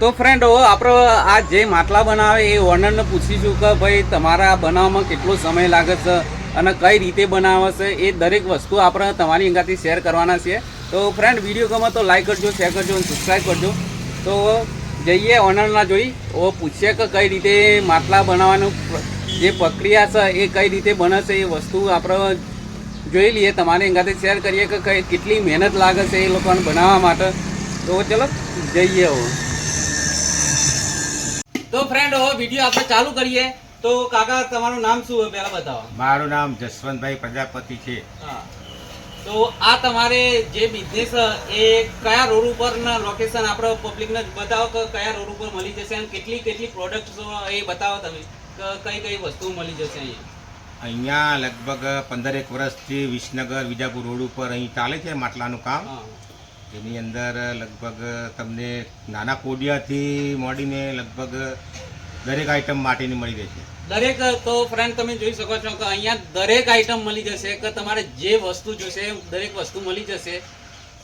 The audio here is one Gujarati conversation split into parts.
તો ફ્રેન્ડ આપણે આ જે માટલા બનાવે એ ઓનરને પૂછીશું કે ભાઈ, તમારા બનાવવામાં કેટલો સમય લાગે છે અને કઈ રીતે બનાવે છે? એ દરેક વસ્તુ આપણે તમારી અંગાથી શેર કરવાના છીએ. તો ફ્રેન્ડ વીડિયો ગમે તો લાઈક કરજો શેર કરજો અને સબસ્ક્રાઈબ કરજો. તો જઈએ ઓનરના જોઈ. ઓ પૂછીએ કે કઈ રીતે માટલા બનાવવાનું જે પ્રક્રિયા છે, એ કઈ રીતે બને છે, એ વસ્તુ આપણે જોઈ લઈએ. તમારી અંગાથી શેર કરીએ કે કઈ, કેટલી મહેનત લાગે છે એ લોકોને બનાવવા માટે. તો ચલો, જઈએ હવે. તો ફ્રેન્ડ હવે વીડિયો આપણે ચાલુ કરીએ. તો કાકા તમારું નામ શું હોય પહેલા બતાવો. મારું નામ જસવંતભાઈ પ્રજાપતિ છે. હા. તો આ તમારે જે બિઝનેસ એ કયા રોડ ઉપરના લોકેશન આપણે પબ્લિકને બતાવો કે કયા રોડ ઉપર મળી જશે અને કેટલી કેટલી પ્રોડક્ટ્સ એ બતાવો તમે. કઈ કઈ વસ્તુ મળી જશે અહીંયા? અહીંયા લગભગ પંદરેક વર્ષથી વિસનગર વિજાપુર રોડ ઉપર અહીં ચાલે છે માટલાનું કામ. હા. એની અંદર લગભગ તમને નાના કોડિયાથી મોડીને લગભગ દરેક આઈટમ માટીની મળી રહેશે. દરેક, તો ફ્રેન્ડ તમે જોઈ શકો છો કે અહીંયા દરેક આઈટમ મળી જશે કે તમારે જે વસ્તુ જોશે દરેક વસ્તુ મળી જશે.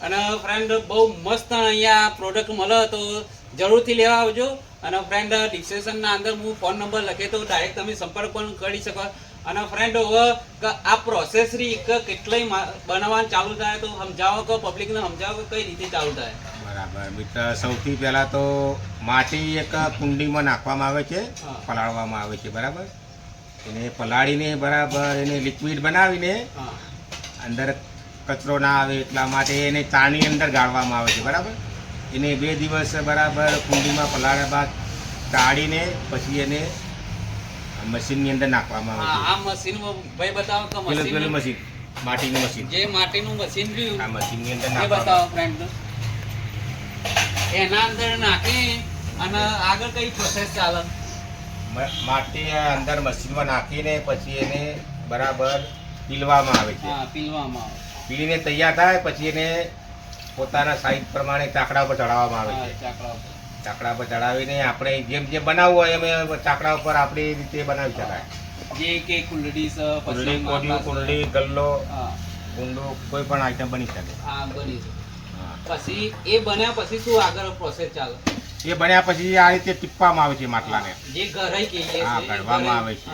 અને ફ્રેન્ડ બહુ મસ્ત અહીંયા પ્રોડક્ટ મળે તો જરૂરથી લેવા આવજો. અને ફ્રેન્ડ ડિસ્ક્રિપ્શનના અંદર હું ફોન નંબર લખે તો ડાયરેક્ટ તમે સંપર્ક પણ કરી શકો. અને ફ્રેન્ડ હવે આ પ્રોસેસ રી કે કેટલાય બનાવવાનું ચાલુ થાય તો સમજાવો કે પબ્લિકને સમજાવો કે કઈ રીતે ચાલુ થાય? બરાબર. મિત્ર સૌથી પહેલાં તો માટી એક કુંડીમાં નાખવામાં આવે છે પલાળવામાં આવે છે બરાબર? એને પલાળીને બરાબર એને લિક્વિડ બનાવીને અંદર કચરો ના આવે એટલા માટે એને ચાની અંદર ગાળવામાં આવે છે બરાબર? એને બે દિવસ બરાબર કુંડીમાં પલાળ્યા બાદ કાઢીને પછી એને મશીનની અંદર નાખવામાં આવે આ મશીન ભાઈ બતાવો તો મશીન પેલું મશીન માટીનું મશીન જે માટીનું મશીન રહ્યું આ મશીનની અંદર નાખવામાં બતાવો ફ્રેન્ડ એના અંદર નાખી અને આગળ કઈ પ્રોસેસ ચાલે? માટી અંદર મશીનમાં નાખીને પછી એને બરાબર પીલવામાં આવે છે. પીલવામાં આવે. પીલીને તૈયાર થાય પછી એને પોતાના સાઈઝ પ્રમાણે ચાકડા ઉપર ચડાવવામાં આવે આવે છે. ચાકડા ઉપર. ચાકડા પર ચડાવીને આપણે જેમ જેમ બનાવવું હોય એમ ચાકડા ઉપર આપણી રીતે બનાવી શકાય. જે કે કુંડળી પછી કોડિયું માટલા કુંડળી ગલ્લો કુંડો કોઈ પણ આઈટમ બની શકે. હા બની છે પછી એ બન્યા પછી શું આગળ પ્રોસેસ ચાલે? એ બન્યા પછી આ રીતે ટીપવામાં આવે છે માટલાને. જે ઘરાઈ કહીએ હા, એ ઘડવામાં આવે છે.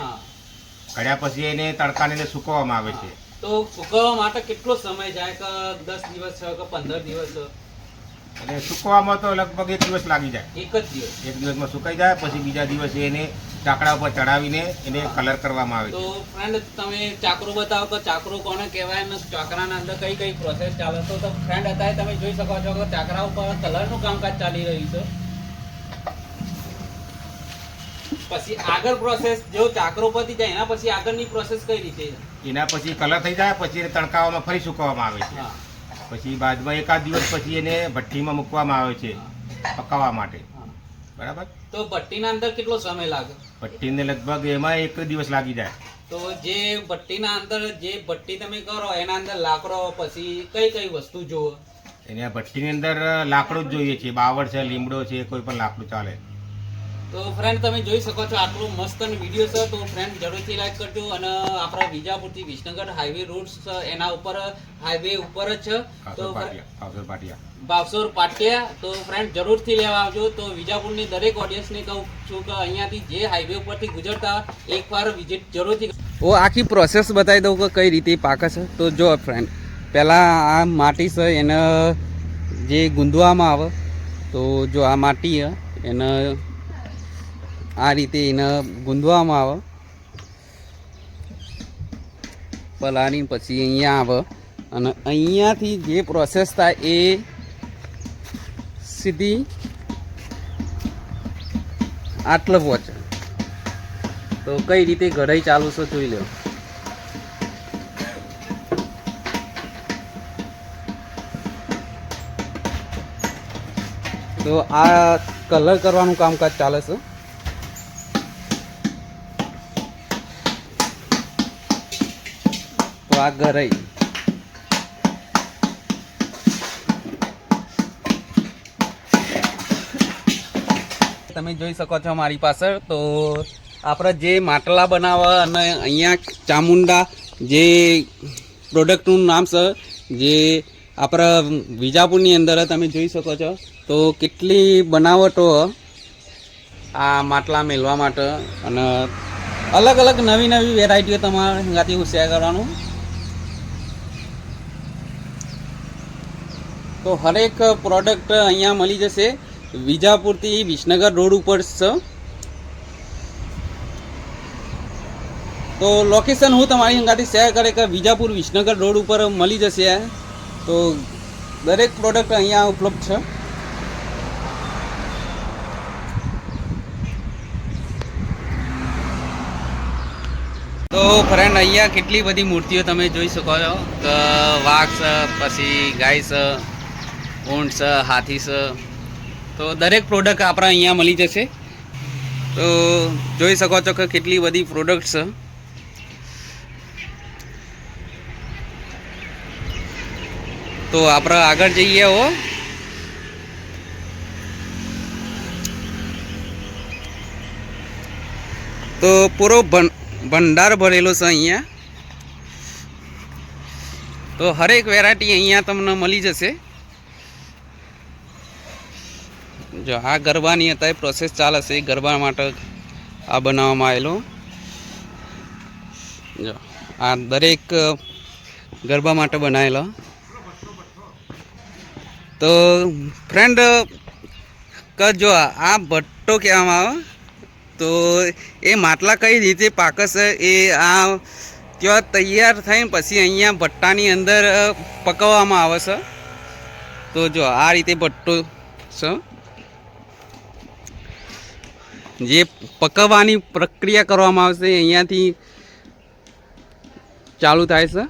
ઘડ્યા પછી એને તડકાને સુકવવામાં આવે છે. તો સુકવવા માટે કેટલો સમય જાય? કે દસ દિવસ છે કે પંદર દિવસ? છે? અને સુકવામાં તો લગભગ એક દિવસ લાગી જાય. એક જ દિવસ. એક દિવસમાં સુકાઈ જાય પછી બીજા દિવસે એને ચાકડા ઉપર ચડાવીને એને કલર કરવામાં આવે તો ફ્રેન્ડ તમે ચાકરો બતાવો તો ચાકરો કોને કહેવાય અને ચાકરાના અંદર કઈ કઈ પ્રોસેસ ચાલે? તો તો ફ્રેન્ડ અત્યારે તમે જોઈ શકો છો કે ચાકરા ઉપર કલરનું કામકાજ ચાલી રહ્યું છે. પછી આગળ પ્રોસેસ જો ચાકરો પતી જાય એના પછી આગળની પ્રોસેસ કઈ રીતે? એના પછી કલર થઈ જાય પછી તડકાવામાં ફરી સુકવવામાં આવે છે. પછી બાદમાં એકાદ દિવસ પછી એને ભઠ્ઠીમાં મૂકવામાં આવે છે પકાવવા માટે. બરાબર? તો ભઠ્ઠીના અંદર કેટલો સમય લાગે? ભઠ્ઠીને લગભગ એમાં એક દિવસ લાગી જાય. તો જે ભઠ્ઠીના અંદર જે ભઠ્ઠી તમે કરો એના અંદર લાકડો પછી કઈ કઈ વસ્તુ જુઓ એને ભઠ્ઠીની અંદર લાકડું જ જોઈએ છે બાવળ છે લીમડો છે કોઈ પણ લાકડું ચાલે. તો ફ્રેન્ડ તમે જોઈ શકો છો આટલો મસ્ત વીડિયો છે તો ફ્રેન્ડ જરૂરથી લાઈક કરજો અને આપણા વિજાપુરથી વિસનગર હાઈવે રોડ છે એના ઉપર હાઈવે ઉપર જ છે. તો બાવસોર પાટિયા. તો ફ્રેન્ડ જરૂરથી લેવા આવજો. તો વિજાપુરની દરેક ઓડિયન્સને કહું છું કે અહીંયાથી જે હાઈવે ઉપરથી ગુજરતા એકવાર વિઝિટ જરૂરથી ઓ આખી પ્રોસેસ બતાવી દઉં કે કઈ રીતે પાકે છે. તો જો ફ્રેન્ડ પહેલાં આ માટી છે એને જે ગુંદવામાં આવે તો જો આ માટી એને આ રીતે એને ગુંદવામાં આવે. પલાળી પછી અહીંયા આવે. અને અહીંયાથી જે પ્રોસેસ થાય એ સીધી આટલે પહોંચે. તો કઈ રીતે ઘડાઈ ચાલુ છે જોઈ લો તો આ કલર કરવાનું કામકાજ ચાલે છે. તો આ ગરાઈ તમે જોઈ શકો છો મારી પાસે તો આપણે જે માટલા બનાવવા અને અહીંયા ચામુંડા જે પ્રોડક્ટનું નામ છે જે આપણા વિજાપુરની અંદર તમે જોઈ શકો છો, તો કેટલી બનાવટો આ માટલા મેળવા માટે અને અલગ અલગ નવી નવી વેરાયટીઓ તમારે હંગાથી શેર કરવાનું. તો હરેક પ્રોડક્ટ અહીંયા મળી જશે. વિજાપુરથી વિસનગર રોડ ઉપર છે તો લોકેશન હું તમારી અંગાથી શેર કરે કે વિજાપુર વિસનગર રોડ ઉપર મળી જશે. તો દરેક પ્રોડક્ટ અહીંયા ઉપલબ્ધ છે. તો ફ્રેન્ડ અહીંયા કેટલી બધી મૂર્તિઓ તમે જોઈ શકો છો. વાઘ છે, પછી ગાય છે ઊંટ છે, હાથી છે. તો દરેક પ્રોડક્ટ આપણા અહીંયા મળી જશે. તો જોઈ શકો છો કે કેટલી બધી પ્રોડક્ટ છે. તો આપણે આગળ જઈએ હો. તો પૂરો ભંડાર ભરેલો છે અહીંયા. તો હરેક વેરાયટી અહીંયા તમને મળી જશે. જો આ ગરબાની અત્યારે પ્રોસેસ ચાલે છે, એ ગરબા માટે આ બનાવવામાં આવેલો. જો, આ દરેક ગરબા માટે બનાવેલો. તો ફ્રેન્ડ ક, જો, આ ભટ્ટો કહેવામાં આવે, તો એ માટલા કઈ રીતે પાકશે એ આ ત્યાં તૈયાર થઈને પછી અહીંયા ભટ્ટાની અંદર પકવવામાં આવે છે. તો જો, આ રીતે ભટ્ટો છે. જે પકવવાની પ્રક્રિયા કરવામાં આવશે, અહીંયાથી ચાલુ થાય છે.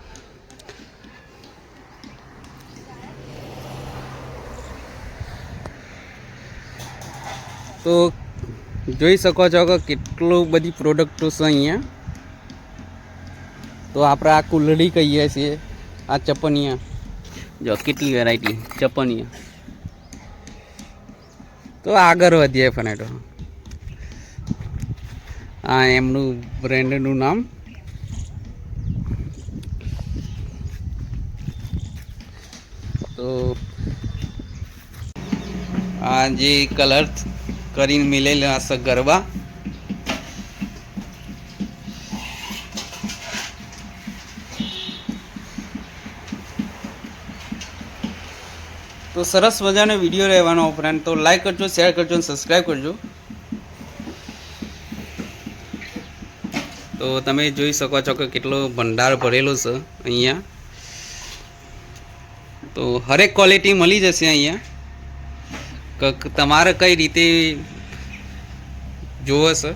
તો જોઈ શકો છો કે કેટલું બધી પ્રોડક્ટો છે અહીંયા. તો આપણે આ કુલડી કહીએ છીએ, આ ચપનિયા. જો, કેટલી વેરાયટી ચપનિયા. તો આગળ વધીએ ફનેટો આ એમનું બ્રેન્ડનું નામ. તો આ જે કલર કરીને મિલેલા હશે ગરબા. તો સરસ મજાનો વીડિયો રહેવાનો ઉપરાંત તો લાઈક કરજો શેર કરજો અને સબસ્ક્રાઈબ કરજો. તો તમે જોઈ શકો છો કે કેટલો ભંડાર ભરેલો છે અહીંયા. તો હરેક ક્વોલિટી મળી જશે અહીંયા. તમારે કઈ રીતે જુઓ છે?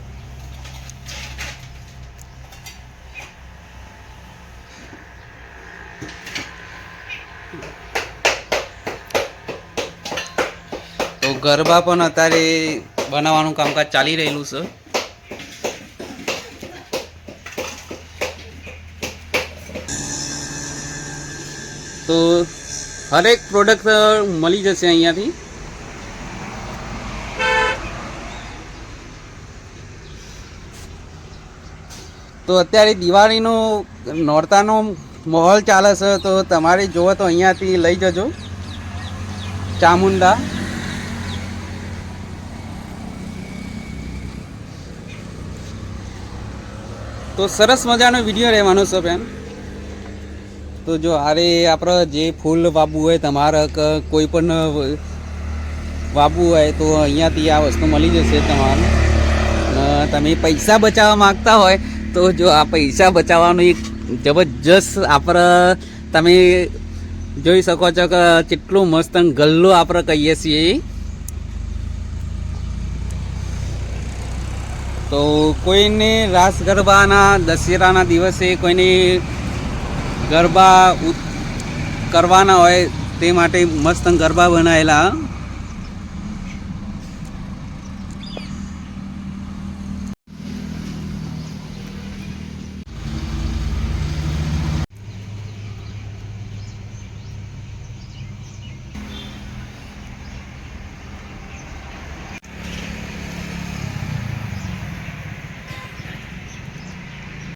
તો ગરબા પણ અત્યારે બનાવવાનું કામકાજ ચાલી રહેલું છે. તો હરેક પ્રોડક્ટ મળી જશે અહીંયાથી. તો અત્યારે દિવાળીનો, નોરતાનો માહોલ ચાલે છે, તો તમારે જોવો તો અહીંયાથી લઈ જજો. ચામુંડા. તો સરસ મજાનો વીડિયો રહેવાનો છે બેન તો જો અરે આપણે જે ફૂલ વાવવું હોય તમારે કોઈ પણ વાવવું હોય તો અહીંયાથી આ વસ્તુ મળી જશે તમારે. તમે પૈસા બચાવવા માગતા હોય તો જો આ પૈસા બચાવવાનું એક જબરજસ્ત આપણે તમે જોઈ શકો છો કે કેટલું મસ્ત ગલ્લો આપણે કહીએ છીએ. તો કોઈને રાસ ગરબાના દશેરાના દિવસે કોઈને ગરબા કરવાના હોય તે માટે મસ્ત ગરબા બનાવેલા